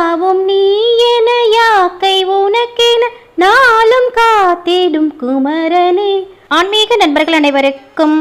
யாவும் நீ என யாக்கை உனக்கென நாளும் காத்திடும் குமரனே. ஆன்மீக நண்பர்கள் அனைவருக்கும்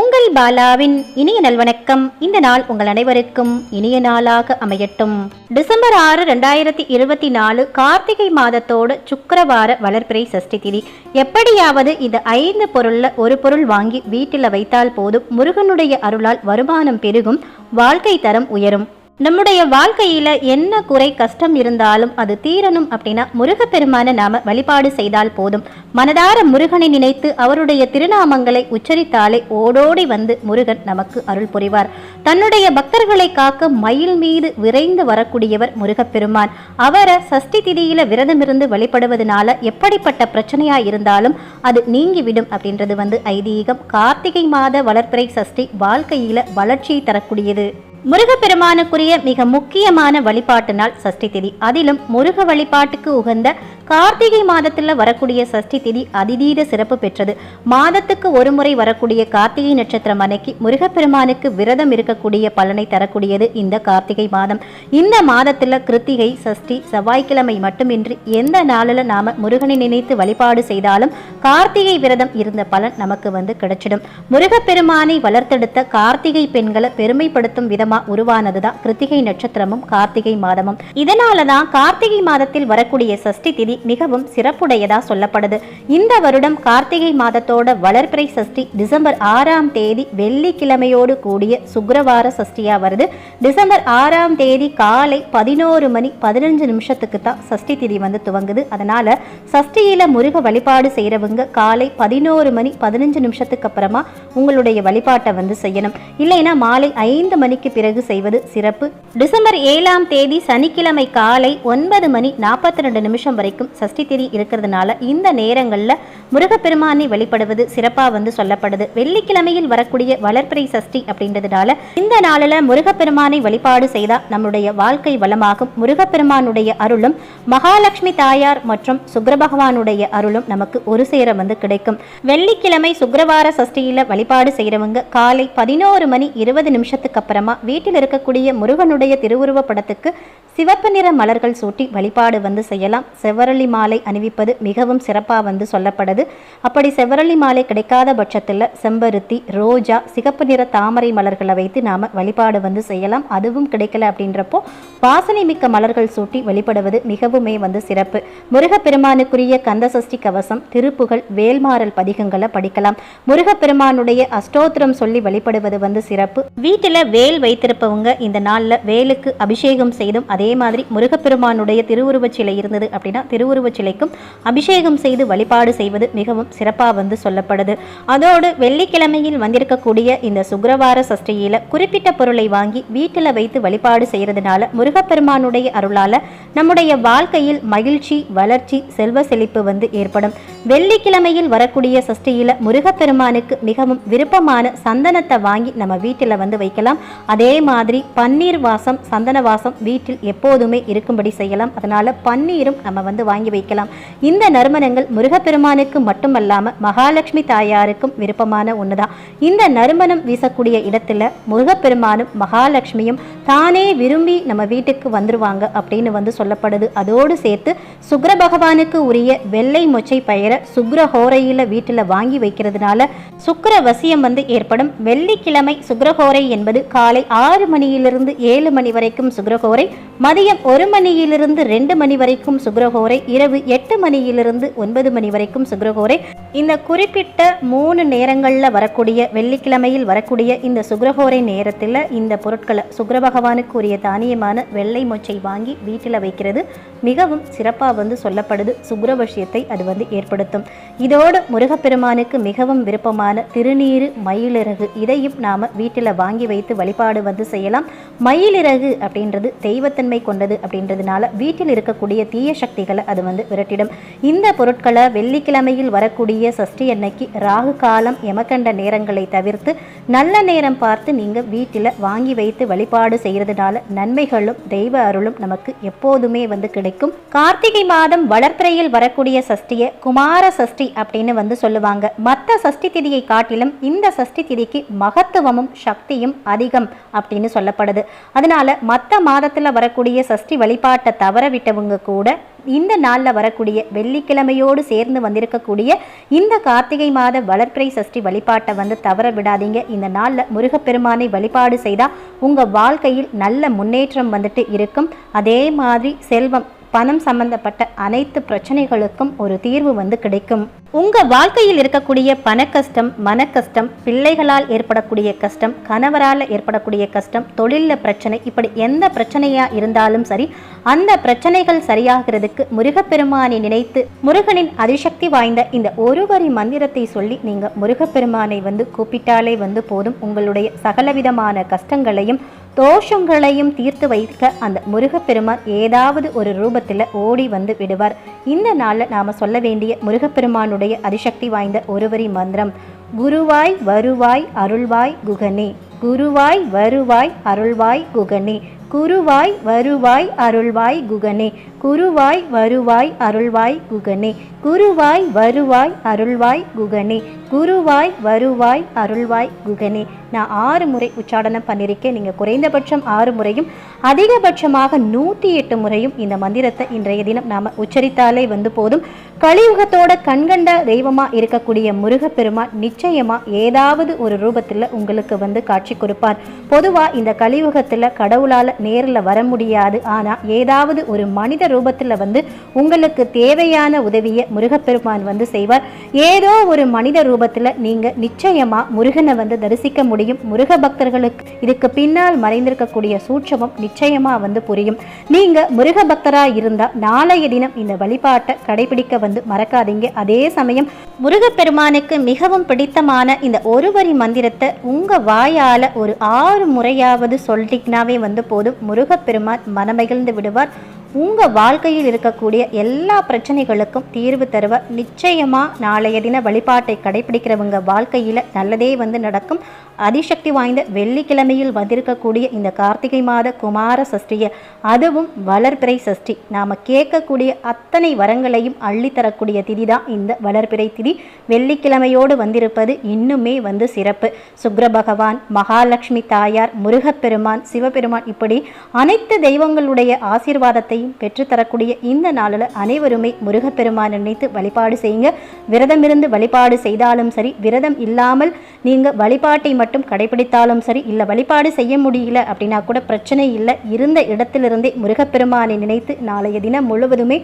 உங்கள் பாலாவின் இனிய நல்வணக்கம். இந்த நாள் உங்கள் அனைவருக்கும் இனிய நாளாக அமையட்டும். டிசம்பர் ஆறு ரெண்டாயிரத்தி இருபத்தி நாலு கார்த்திகை மாதத்தோடு சுக்கரவார வளர்ப்பிறை சஷ்டி திதி. எப்படியாவது இந்த ஐந்து பொருள்ல ஒரு பொருள் வாங்கி வீட்டில் வைத்தால் போதும். முருகனுடைய அருளால் வருமானம் பெருகும். வாழ்க்கை தரம் உயரும். நம்முடைய வாழ்க்கையில என்ன குறை கஷ்டம் இருந்தாலும் அது தீரணும் அப்படின்னா முருகப்பெருமான நாம வழிபாடு செய்தால் போதும். மனதார முருகனை நினைத்து அவருடைய திருநாமங்களை உச்சரித்தாலே ஓடோடி வந்து முருகன் நமக்கு அருள் புரிவார். தன்னுடைய பக்தர்களை காக்க மயில் மீது விரைந்து வரக்கூடியவர் முருகப்பெருமான். அவரை சஷ்டி திதியில விரதமிருந்து வழிபடுவதனால எப்படிப்பட்ட பிரச்சனையா இருந்தாலும் அது நீங்கிவிடும் அப்படின்றது வந்து ஐதீகம். கார்த்திகை மாத வளர்ப்பிறை சஷ்டி வாழ்க்கையில வளர்ச்சியை தரக்கூடியது. முருகப்பெருமானுக்குரிய மிக முக்கியமான வழிபாட்டு நாள் சஷ்டி திதி. அதிலும் முருக வழிபாட்டுக்கு உகந்த கார்த்திகை மாதத்தில் வரக்கூடிய சஷ்டி திதி அதிதீத சிறப்பு பெற்றது. மாதத்துக்கு ஒரு முறை வரக்கூடிய கார்த்திகை நட்சத்திரம் அன்னைக்கு முருகப்பெருமானுக்கு விரதம் இருக்கக்கூடிய பலனை தரக்கூடியது இந்த கார்த்திகை மாதம். இந்த மாதத்தில் கிருத்திகை சஷ்டி செவ்வாய்க்கிழமை மட்டுமின்றி எந்த நாளில் நாம முருகனை நினைத்து வழிபாடு செய்தாலும் கார்த்திகை விரதம் இருந்த பலன் நமக்கு வந்து கிடைச்சிடும். முருகப்பெருமானை வளர்த்தெடுத்த கார்த்திகை பெண்களை பெருமைப்படுத்தும் விதமா உருவானதுதான் கிருத்திகை நட்சத்திரமும் கார்த்திகை மாதமும். இதனால தான் கார்த்திகை மாதத்தில் வரக்கூடிய சஷ்டி திதி மிகவும் சிறப்புடையதா சொல்லப்படுது. இந்த வருடம் கார்த்திகை மாதத்தோட வளர்பிறை சஷ்டி டிசம்பர் ஆறாம் தேதி வெள்ளிக்கிழமையோடு கூடிய சுக்கரவார சஷ்டியா வருது. டிசம்பர் ஆறாம் தேதி காலை பதினோரு மணி பதினஞ்சு நிமிஷத்துக்கு தான் சஷ்டி திதி வந்து துவங்குது. அதனால சஷ்டியில முருக வழிபாடு செய்யறவங்க காலை பதினோரு மணி பதினஞ்சு நிமிஷத்துக்கு அப்புறமா உங்களுடைய வழிபாட்டை வந்து செய்யணும். இல்லைன்னா மாலை ஐந்து மணிக்கு பிறகு செய்வது சிறப்பு. டிசம்பர் ஏழாம் தேதி சனிக்கிழமை காலை ஒன்பது மணி நாற்பத்தி ரெண்டு நிமிஷம் வரைக்கும் சஷ்டி திதி இருக்கிறதுனால இந்த நேரங்களில் முருகப்பெருமானை வழிபடுவது சிறப்பாக வந்து சொல்லப்படுது. வெள்ளிக்கிழமையில் வரக்கூடிய வளர்ப்பிறை சஷ்டி அப்படின்றதுனால இந்த நாளில் முருகப்பெருமானை வழிபாடு செய்தால் நம்முடைய வாழ்க்கை வளமாகும். முருகப்பெருமானுடைய அருளும் மகாலட்சுமி தாயார் மற்றும் சுக்கரபகவானுடைய அருளும் நமக்கு ஒரு சேர வந்து கிடைக்கும். வெள்ளிக்கிழமை சுக்கரவார சஷ்டியில் வழிபாடு செய்கிறவங்க காலை பதினோரு மணி இருபது நிமிஷத்துக்கு அப்புறமா வீட்டில் இருக்கக்கூடிய முருகனுடைய திருவுருவ படத்துக்கு சிவப்பு நிற மலர்கள் சூட்டி வழிபாடு வந்து செய்யலாம். செவ்வர செவ்வரளி மாலை அணிவிப்பது மிகவும் சிறப்பாக வந்து சொல்லப்படுது. அப்படி செவ்வரளி மாலை கிடைக்காத பட்சத்தில் செம்பருத்தி ரோஜா சிகப்பு நிற தாமரை மலர்களை வைத்து நாம் வழிபாடு வந்து செய்யலாம். அதுவும் கிடைக்கல அப்படின்றப்போ வாசனை மிக்க மலர்கள் சூட்டி வழிபடுவது மிகவுமே வந்து சிறப்பு. முருகப்பெருமானுக்குரிய கந்த சஷ்டி கவசம் திருப்புகள் வேல்மாறல் பதிகங்களை படிக்கலாம். முருகப்பெருமானுடைய அஷ்டோத்திரம் சொல்லி வழிபடுவது வந்து சிறப்பு. வீட்டில் வேல் வைத்திருப்பவங்க இந்த நாளில் வேலுக்கு அபிஷேகம் செய்தும் அதே மாதிரி முருகப்பெருமானுடைய திருவுருவச் சிலை இருந்தது அப்படின்னா திருவுருவச் சிலைக்கும் அபிஷேகம் செய்து வழிபாடு செய்வது மிகவும் சிறப்பாக வந்து சொல்லப்படுது. அதோடு வெள்ளிக்கிழமையில் வந்திருக்கக்கூடிய இந்த சுக்கரவார சஷ்டியில் குறிப்பிட்ட பொருளை வாங்கி வீட்டில் வைத்து வழிபாடு செய்கிறதுனால முருகப்பெருமானுடைய அருளால் நம்முடைய வாழ்க்கையில் மகிழ்ச்சி வளர்ச்சி செல்வ செழிப்பு வந்து ஏற்படும். வெள்ளிக்கிழமையில் வரக்கூடிய சஷ்டியில் முருகப்பெருமானுக்கு மிகவும் விருப்பமான சந்தனத்தை வாங்கி நம்ம வீட்டில் வந்து வைக்கலாம். அதே மாதிரி பன்னீர் வாசம் சந்தன வாசம் வீட்டில் எப்போதுமே இருக்கும்படி செய்யலாம். அதனால் பன்னீரும் நம்ம வந்து வாங்கி வைக்கலாம். இந்த நறுமணங்கள் முருகப்பெருமானுக்கு மட்டுமல்லாமல் மகாலட்சுமி தாயாருக்கும் விருப்பமான ஒன்றுதான் இந்த நறுமணம் வீசக்கூடிய இடத்துல முருகப்பெருமானும் மகாலட்சுமியும் தானே விரும்பி நம்ம வீட்டுக்கு வந்துருவாங்க அப்படின்னு வந்து சொல்லப்படுது. அதோடு சேர்த்து சுக்கிர பகவானுக்கு உரிய வெள்ளை மொச்சை பயிர சுக்கிர ஹோரையில வீட்டில் வாங்கி வைக்கிறதுனால சுக்கர வசியம் வந்து ஏற்படும். வெள்ளிக்கிழமை சுக்கிரஹோரை என்பது காலை ஆறு மணியிலிருந்து ஏழு மணி வரைக்கும் சுக்கிரஹோரை மதியம் ஒரு மணியிலிருந்து ரெண்டு மணி வரைக்கும் சுக்கிரஹோரை இரவு எட்டு மணியிலிருந்து ஒன்பது மணி வரைக்கும் சுக்ரகோரை. இந்த குறிப்பிட்ட மூணு நேரங்களில் வரக்கூடிய வெள்ளிக்கிழமையில் வரக்கூடிய இந்த சுக்கிரஹோரை நேரத்தில் இந்த பொருட்களை சுக்கிர பகவானுக்கு உரிய தானியமான வெள்ளை மொச்சை வாங்கி வீட்டில் வைக்கிறது. மிகவும் சிறப்பாக வந்து சொல்லப்படுது. சுக்கிரவசியத்தை அது வந்து ஏற்படுத்தும். இதோடு முருகப்பெருமானுக்கு மிகவும் விருப்பமான திருநீரு மயிலிறகு இதையும் நாம் வீட்டில் வாங்கி வைத்து வழிபாடு வந்து செய்யலாம். மயிலிறகு அப்படின்றது தெய்வத்தன்மை கொண்டது அப்படின்றதுனால வீட்டில் இருக்கக்கூடிய தீய சக்திகளை அது வந்து விரட்டிடும். இந்த பொருட்களை வெள்ளிக்கிழமையில் வரக்கூடிய சஷ்டி அன்னைக்கு ராகு காலம் எமக்கண்ட நேரங்களை தவிர்த்து நல்ல நேரம் பார்த்து நீங்கள் வீட்டில் வாங்கி வைத்து வழிபாடு செய்கிறதுனால நன்மைகளும் தெய்வ அருளும் நமக்கு எப்போதுமே வந்து கிடைக்கும். கிடைக்கும் கார்த்திகை மாதம் வளர்ப்பிறையில் வரக்கூடிய சஷ்டியை குமார சஷ்டி அப்படின்னு வந்து சொல்லுவாங்க. மற்ற சஷ்டி திதியை காட்டிலும் இந்த சஷ்டி திதிக்கு மகத்துவமும் சக்தியும் அதிகம் அப்படின்னு சொல்லப்படுது. அதனால மற்ற மாதத்தில் வரக்கூடிய சஷ்டி வழிபாட்டை தவற விட்டவங்க கூட இந்த நாளில் வரக்கூடிய வெள்ளிக்கிழமையோடு சேர்ந்து வந்திருக்கக்கூடிய இந்த கார்த்திகை மாத வளர்ப்பிறை சஷ்டி வழிபாட்டை வந்து தவற விடாதீங்க. இந்த நாளில் முருகப்பெருமானை வழிபாடு செய்தால் உங்கள் வாழ்க்கையில் நல்ல முன்னேற்றம் வந்துட்டு இருக்கும். அதே மாதிரி செல்வம் பணம் சம்பந்தப்பட்ட அனைத்து பிரச்சனைகளுக்கும் ஒரு தீர்வு வந்து கிடைக்கும். உங்க வாழ்க்கையில் இருக்கக்கூடிய பண கஷ்டம் மன கஷ்டம் பிள்ளைகளால் ஏற்படக்கூடிய கஷ்டம் கணவரால் ஏற்படக்கூடிய கஷ்டம் தொழிலில் பிரச்சனை இப்படி எந்த பிரச்சனையா இருந்தாலும் சரி அந்த பிரச்சனைகள் சரியாகிறதுக்கு முருகப்பெருமானை நினைத்து முருகனின் அதிசக்தி வாய்ந்த இந்த ஒரு வரி மந்திரத்தை சொல்லி நீங்க முருகப்பெருமானை வந்து கூப்பிட்டாலே வந்து போதும். உங்களுடைய சகலவிதமான கஷ்டங்களையும் தோஷங்களையும் தீர்த்து வைக்க அந்த முருகப்பெருமான் ஏதாவது ஒரு ரூபத்தில் ஓடி வந்து விடுவார். இந்த நாளில் நாம் சொல்ல வேண்டிய முருகப்பெருமானுடைய அதிசக்தி வாய்ந்த ஒருவரி மந்திரம் குருவாய் வருவாய் அருள்வாய் குகனே குருவாய் வருவாய் அருள்வாய் குகனே குருவாய் வருவாய் அருள்வாய் குகனே குருவாய் வருவாய் அருள்வாய் குகனே. குருவாய் வருவாய் அருள்வாய் குகனே. குருவாய் வருவாய் அருள்வாய் குகனே. நான் ஆறு முறை உச்சாடனம் பண்ணியிருக்கேன். நீங்கள் குறைந்தபட்சம் ஆறு முறையும் அதிகபட்சமாக நூற்றி எட்டு முறையும் இந்த மந்திரத்தை இன்றைய தினம் நாம் உச்சரித்தாலே வந்து போதும். கலியுகத்தோட கண்கண்ட தெய்வமாக இருக்கக்கூடிய முருகப்பெருமான் நிச்சயமாக ஏதாவது ஒரு ரூபத்தில் உங்களுக்கு வந்து காட்சி கொடுப்பார். பொதுவாக இந்த கலியுகத்தில் கடவுளால் நேரில் வர முடியாது. ஆனால் ஏதாவது ஒரு மனித ரூபத்தில் வந்து உங்களுக்கு தேவையான உதவியை முருகப்பெருமான் வந்து செய்வார். ஏதோ ஒரு மனித ரூபத்தில் நீங்கள் நிச்சயமாக முருகனை வந்து தரிசிக்க முடியும். முருக பக்தர்களுக்கு இதுக்கு பின்னால் மறைந்திருக்கக்கூடிய சூட்சமம் நிச்சயமாக வந்து புரியும். நீங்கள் முருக பக்தராக இருந்தால் நாளைய தினம் இந்த வழிபாட்டை கடைபிடிக்க வந்து மறக்காதீங்க. அதே சமயம் முருகப்பெருமானுக்கு மிகவும் பிடித்தமான இந்த ஒரு வரி மந்திரத்தை உங்கள் வாயால் ஒரு ஆறு முறையாவது சொல்லிட்டீங்கன்னாவே வந்து போதும். முருகப்பெருமான் மனமகிழ்ந்து விடுவார். உங்கள் வாழ்க்கையில் இருக்கக்கூடிய எல்லா பிரச்சனைகளுக்கும் தீர்வு தருவ நிச்சயமாக நாளைய தின வழிபாட்டை கடைபிடிக்கிறவங்க வாழ்க்கையில் நல்லதே வந்து நடக்கும். அதிசக்தி வாய்ந்த வெள்ளிக்கிழமையில் வந்திருக்கக்கூடிய இந்த கார்த்திகை மாத குமார சஷ்டியை அதுவும் வளர்பிறை சஷ்டி. நாம் கேட்கக்கூடிய அத்தனை வரங்களையும் அள்ளித்தரக்கூடிய திதி தான் இந்த வளர்பிறை திதி. வெள்ளிக்கிழமையோடு வந்திருப்பது இன்னுமே வந்து சிறப்பு. சுக்ர பகவான் மகாலட்சுமி தாயார் முருகப்பெருமான் சிவபெருமான் இப்படி அனைத்து தெய்வங்களுடைய ஆசீர்வாதத்தை ஆசீர்வாதத்தையும் பெற்றுத்தரக்கூடிய இந்த நாளில் அனைவருமே முருகப்பெருமான் நினைத்து வழிபாடு செய்யுங்க. விரதம் இருந்து வழிபாடு செய்தாலும் சரி விரதம் இல்லாமல் நீங்கள் வழிபாட்டை மட்டும் கடைபிடித்தாலும் சரி இல்லை வழிபாடு செய்ய முடியல அப்படின்னா கூட பிரச்சனை இல்லை. இருந்த இடத்திலிருந்தே முருகப்பெருமானை நினைத்து நாளைய தினம் முழுவதுமே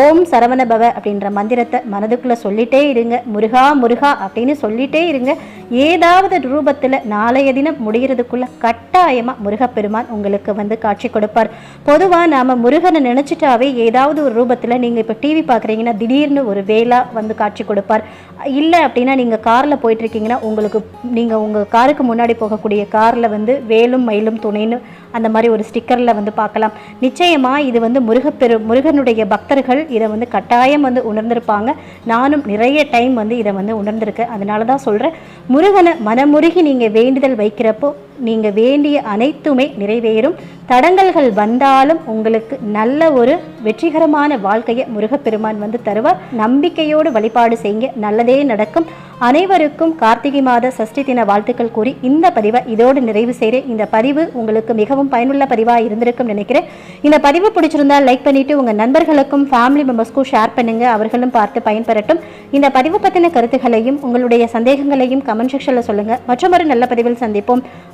ஓம் சரவணபவ அப்படின்ற மந்திரத்தை மனதுக்குள்ளே சொல்லிட்டே இருங்க. முருகா முருகா அப்படின்னு சொல்லிட்டே இருங்க. ஏதாவது ரூபத்தில் நாளைய தினம் முடிகிறதுக்குள்ள கட்டாயமாக முருகப்பெருமான் உங்களுக்கு வந்து காட்சி கொடுப்பார். பொதுவாக நாம் முருகனை நினச்சிட்டாவே ஏதாவது ஒரு ரூபத்தில் நீங்கள் இப்போ டிவி பார்க்குறீங்கன்னா திடீர்னு ஒரு வேலா வந்து காட்சி கொடுப்பார். இல்லை அப்படின்னா நீங்கள் காரில் போயிட்டுருக்கீங்கன்னா உங்களுக்கு நீங்கள் உங்கள் காருக்கு முன்னாடி போகக்கூடிய காரில் வந்து வேலும் மயிலும் துணைன்னு அந்த மாதிரி ஒரு ஸ்டிக்கரில் வந்து பார்க்கலாம். நிச்சயமாக இது வந்து முருகப்பெரு முருகனுடைய பக்தர்கள் இதை வந்து கட்டாயம் வந்து உணர்ந்திருப்பாங்க. நானும் நிறைய டைம் வந்து இதை வந்து உணர்ந்திருக்கேன். அதனால தான் சொல்கிறேன் முருகனை மனமுருகி நீங்கள் வேண்டுதல் வைக்கிறப்போ நீங்கள் வேண்டிய அனைத்துமே நிறைவேறும். தடங்கல்கள் வந்தாலும் உங்களுக்கு நல்ல ஒரு வெற்றிகரமான வாழ்க்கையை முருகப்பெருமான் வந்து தருவார். நம்பிக்கையோடு வழிபாடு செய்யுங்க. நல்லதே நடக்கும். அனைவருக்கும் கார்த்திகை மாத சஷ்டி தின வாழ்த்துக்கள் கூறி இந்த பதிவை இதோடு நிறைவு செய்கிறேன். இந்த பதிவு உங்களுக்கு மிகவும் பயனுள்ள பதிவாக இருந்திருக்கும் நினைக்கிறேன். இந்த பதிவு பிடிச்சிருந்தா லைக் பண்ணிட்டு உங்கள் நண்பர்களுக்கும் ஃபேமிலி மெம்பர்ஸ்க்கும் ஷேர் பண்ணுங்க. அவர்களும் பார்த்து பயன்பெறட்டும். இந்த பதிவு பற்றின கருத்துக்களையும் உங்களுடைய சந்தேகங்களையும் கமெண்ட் செக்ஷனில் சொல்லுங்க. மற்றொரு நல்ல பதிவில் சந்திப்போம்.